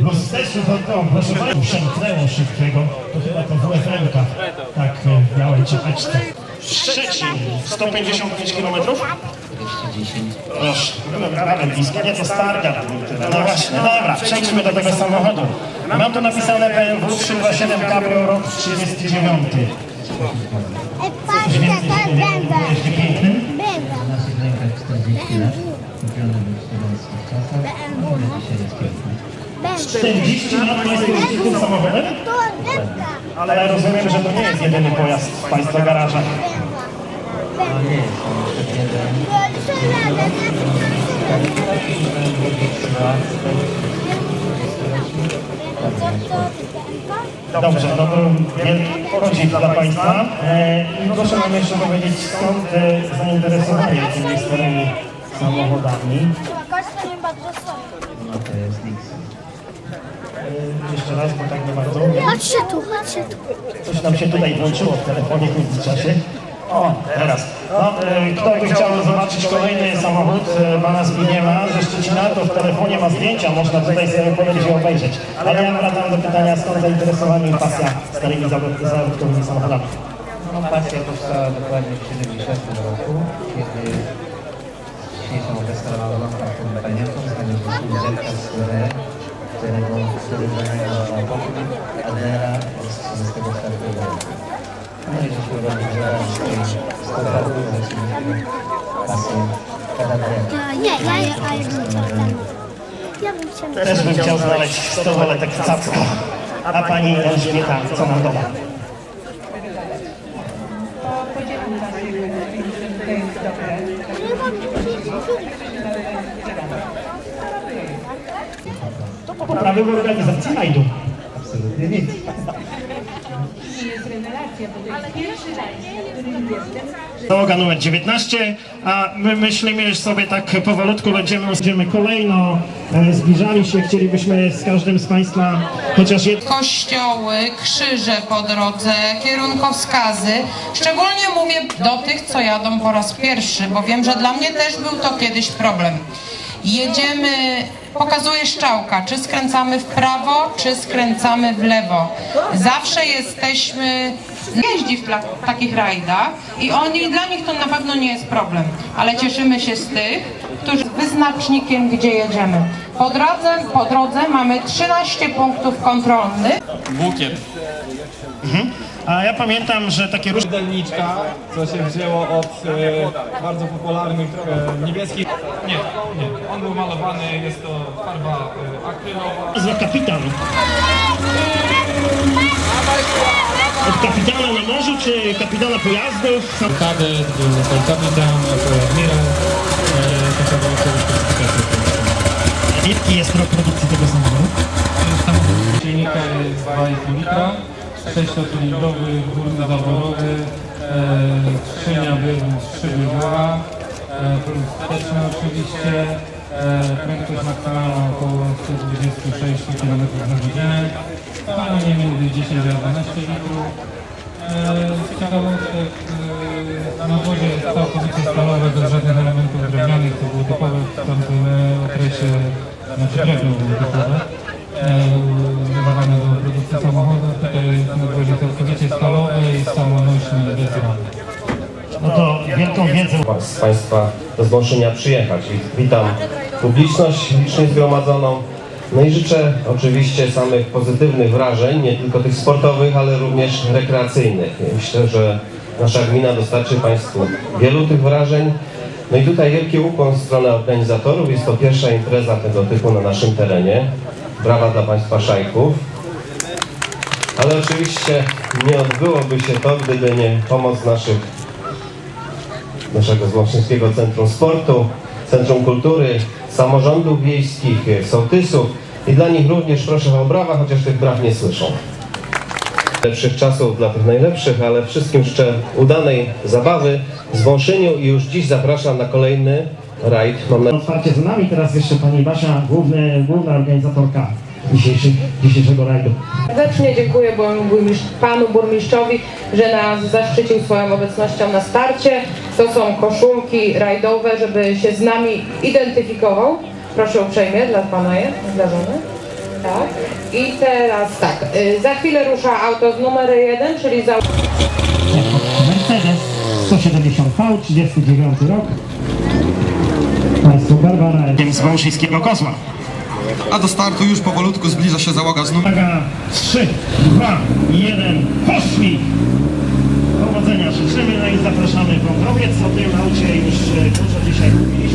Plus wstecz, to, to proszę przemknęło szybkiego, to chyba to WFM-ka, tak e, miałem czytać. Szczecin, 155 km? 210. Proszę, dobra, blisko, nie to Stargard. No właśnie, dobra, przejdźmy do tego samochodu. Mam tu napisane BMW 327 Cabrio rok 39. Coś więcej się nie Jeszcze piękny? W naszych rękach 40 lat. Kupiony był w studenckich czasach. No, dzisiaj jest piękny. 40 lat Państwo jeździcie tym samochodem? Ale rozumiem, że to nie jest jedyny pojazd w Państwa garażach. No nie jest to jeszcze jeden. Dobrze, no to podziw dla Państwa. E, I proszę nam jeszcze powiedzieć, skąd e, zainteresowanie tymi starymi samochodami. No to jest Nixon. E, jeszcze raz, bo tak nie bardzo. Chodźcie tu, chodźcie tu. Coś nam się tutaj włączyło w telefonie w międzyczasie. O, teraz. No, e, kto by chciał zobaczyć kolejny samochód e, pana Zbigniewa ze Szczecina, to w telefonie ma zdjęcia, można tutaj sobie podejść i obejrzeć. Ale ja wracam do pytania, skąd zainteresowanie i pasja starymi zawod- zabytkowymi samochodami. No pasja powstała dokładnie w 70 roku, kiedy znaleźliśmy Zerka z którego, pokój od 34 roku. No i żeśmy. Ja, nie, ja, ja, ja bym chciał ten. Ja bym chciał. Też bym chciał znaleźć stołek cacka. A pani Elżbieta, co nam doda? Podzielam Was że to jest dobre. To poprawy w organizacji rajdu. Absolutnie nic. Nie jest rewelacja, to jest Załoga numer 19, a my myślimy że sobie tak powolutku będziemy, będziemy kolejno e, zbliżali się. Chcielibyśmy z każdym z Państwa chociaż jedno kościoły, krzyże po drodze, kierunkowskazy. Szczególnie mówię do tych, co jadą po raz pierwszy, bo wiem, że dla mnie też był to kiedyś problem. Jedziemy, pokazuje szczałka, czy skręcamy w prawo, czy skręcamy w lewo. Zawsze jesteśmy, jeździ w takich rajdach i oni, dla nich to na pewno nie jest problem, ale cieszymy się z tych, którzy z wyznacznikiem, gdzie jedziemy. Po drodze, po drodze mamy 13 punktów kontrolnych. Bukiet. A ja pamiętam, że takie różne Mydelniczka, co się wzięło od e, bardzo popularnych e, niebieskich. Nie, nie. On był malowany, jest to farba e, akrylowa. za kapitan. Od kapitana na morzu, czy kapitana pojazdów? Kadet, był to kapitan, admirał. E, taka była sobie specyfikacja. Jaki jest rok produkcji tego samochodu? Silnika jest 2,5 litra, 6-cylindrowy, górny zaworowy, e, skrzynia trzybydłowa, e, plus wsteczny oczywiście, e, prędkość maksymalna około 126 km na godzinę, spalanie między 10 a 12 litrów. E, ciekawostek e, na wozie jest całkowicie stalowe, bez żadnych elementów drewnianych, to było typowe w tamtym e, okresie, znaczy drewno było typowe do produkcji samochodu. Tutaj nadwozie całkowicie stalowe i samonośne bez. No to wielką wiedzę z Państwa z Wąszynia przyjechać. Witam publiczność licznie zgromadzoną. No i życzę oczywiście samych pozytywnych wrażeń, nie tylko tych sportowych, ale również rekreacyjnych. Myślę, że nasza gmina dostarczy Państwu wielu tych wrażeń. No i tutaj wielki ukłon w stronę organizatorów. Jest to pierwsza impreza tego typu na naszym terenie. Brawa dla Państwa szajków. Ale oczywiście nie odbyłoby się to, gdyby nie pomoc naszych naszego Złącznickiego Centrum Sportu, Centrum Kultury, samorządów wiejskich, sołtysów i dla nich również proszę o brawa, chociaż tych braw nie słyszą. Lepszych czasów dla tych najlepszych, ale wszystkim życzę udanej zabawy z Wąszyniu i już dziś zapraszam na kolejny rajd. Mam Otwarcie za nami, teraz jeszcze pani Basia, główny, główna organizatorka dzisiejszego rajdu. Serdecznie dziękuję panu burmistrzowi, że nas zaszczycił swoją obecnością na starcie. To są koszulki rajdowe, żeby się z nami identyfikował. Proszę uprzejmie, dla Pana jest, dla żony. Tak. I teraz tak, y, za chwilę rusza auto z numerem 1, czyli za... Mercedes 170V, 39 rok. Państwo Barbara z Wałszyńskiego Kozła. A do startu już powolutku zbliża się załoga z numerem. Uwaga, 3, 2, 1, poszli! Powodzenia życzymy, no i zapraszamy wątrowiec o tym aucie już e, dużo dzisiaj mówiliśmy.